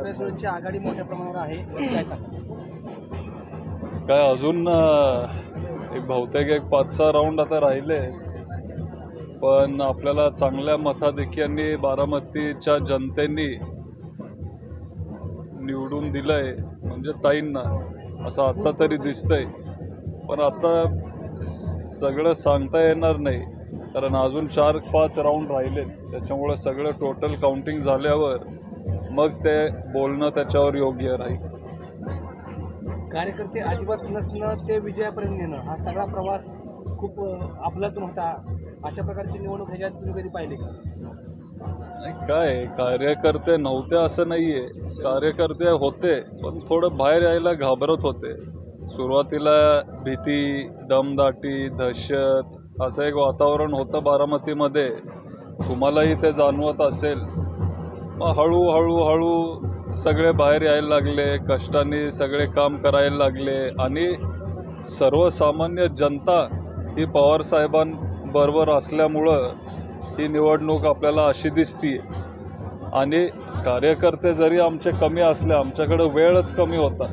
आघाडी मोठ्या प्रमाणावर आहे. काय सांगा काय अजून एक बहुतेक एक पाच सहा राऊंड आता राहिले. पण आपल्याला चांगल्या मताधिक्यांनी बारामतीच्या जनतेनी निवडून दिलंय म्हणजे ताईंना. असं आत्ता तरी दिसतंय. पण आता सगळं सांगता येणार नाही. कारण अजून चार पाच राऊंड राहिले त्याच्यामुळे सगळं टोटल काउंटिंग झाल्यावर मग ते बोलणं त्याच्यावर योग्य राहील. कार्यकर्ते अजिबात नसणं ते विजयापर्यंत नेणं हा सगळा प्रवास खूप आपलातून होता. अशा प्रकारची निवडणूक ह्याच्यात तुम्ही कधी पाहिली का? नाही, काय कार्यकर्ते नव्हते असं नाही आहे कार्यकर्ते होते पण थोडं बाहेर यायला घाबरत होते. सुरुवातीला भीती दमदाटी दहशत असं एक वातावरण होतं बारामतीमध्ये. तुम्हालाही ते जाणवत असेल. मग हळूहळू हळू सगळे बाहेर यायला लागले कष्टाने सगळे काम करायला लागले आणि सर्वसामान्य जनता ही पवारसाहेबांबरोबर असल्यामुळं ही निवडणूक आपल्याला अशी दिसती आणि कार्यकर्ते जरी आमचे कमी असले आमच्याकडं वेळच कमी होता.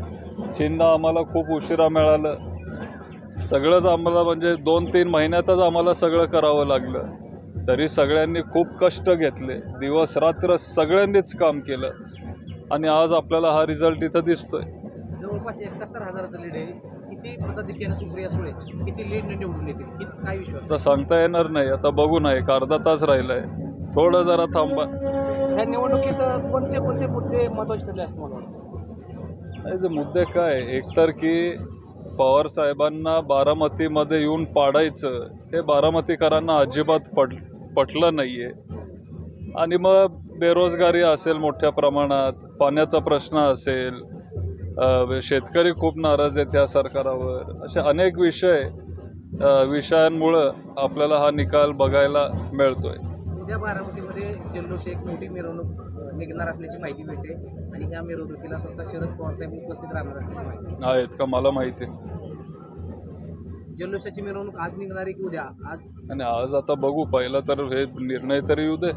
चिन्ह आम्हाला खूप उशिरा मिळालं. सगळंच आम्हाला म्हणजे दोन तीन महिन्यातच आम्हाला सगळं करावं लागलं. तरी सगळ्यांनी खूप कष्ट घेतले. दिवस रात्र सगळ्यांनीच काम केलं. आणि आज आपल्याला हा रिझल्ट इथं दिसतोय. जवळपास एकाहत्तर हजाराचं लीड आहे. किती पद्धतीने सुप्रिया सुळे किती लीडने निवडून येतील? किती काय विश्वास आता सांगता येणार नाही. आता बघू ना एक अर्धा तास राहिलाय. थोडं जरा थांबा. ह्या निवडणुकीत कोणते कोणते मुद्दे महत्त्वाचे ठरले मला वाटतं नाही मुद्दे काय? एकतर की पवार साहेबांना बारामतीमध्ये येऊन पाडायचं हे बारामतीकरांना अजिबात पट पटलं नाही आहे आणि मग बेरोजगारी असेल मोठ्या प्रमाणात पाण्याचा प्रश्न असेल शेतकरी खूप नाराज आहेत या सरकारावर. असे अनेक विषय विषयांमुळं आपल्याला हा निकाल बघायला मिळतोय. उद्या बारामतीमध्ये जल्लोष एक मोठी मिरवणूक निघणार असल्याची माहिती मिळते. आणि ह्या मिरवणुकीला स्वतः शरद पवार साहेब उपस्थित राहणार असल्याची माहिती. आहेत का? मला माहिती आहे. जल्लोषाची मिरवणूक आज निघणार आहे की उद्या? आज आणि आज आता बघू पहिला तर हे निर्णय तरी येऊ दे.